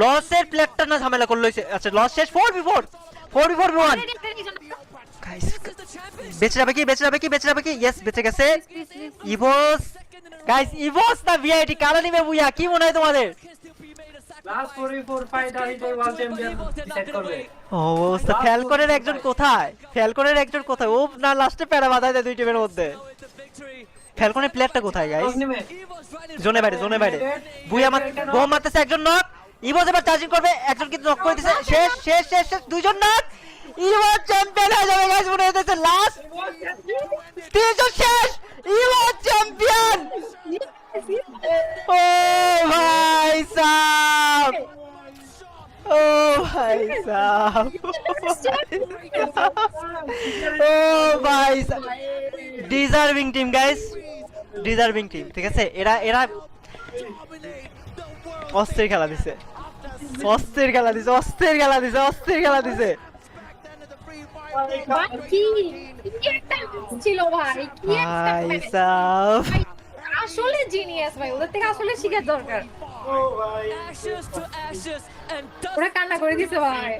লসের প্লেটটা না ঝামেলা করল আচ্ছা লস শেষ। Four B four four B four B one বেঁচে যাবে কি? বেঁচে যাবে কি? বেঁচে যাবে কি? ইয়েস বেঁচে গেছে. ইভোস গাইস ইভোস না ভিআইটি কারা নিবে বুইয়া? কি মনে হয় তোমাদের? ফ্যালকনের একজন কোথায়? ফ্যালকনের একজন কোথায়? ও না লাস্টে প্যারা বাঁধায় দেয় দুই টিমের মধ্যে। ফ্যালকনের প্লেয়ারটা কোথায় গাইস জোনে বাইরে জোনে বাইরে। বুইয়া বোম মারতেছে একজন নক ইভোস এবার চার্জিং করবে, একজন কিন্তু নক করে দিছে। শেষ শেষ শেষ শেষ, দুইজন নক ইভোস চ্যাম্পিয়ন হয়ে যাবে গাইস মনে হইতেছে লাস্ট তিনজন শেষ। ইভোস চ্যাম্পিয়ন ও ভাই সাহ ও ভাই সাহ ও ভাই সাহ deserving team guys deserving team ঠিক আছে? এরা এরা অস্থির খেলা দিছে। অস্থির খেলা দিছে অস্থির খেলা দিছে অস্থির খেলা দিছে। আসলে জিনিয়াস ভাই ওদের থেকে আসলে শিখার দরকার। ওরা কান্না করে দিছে ভাই।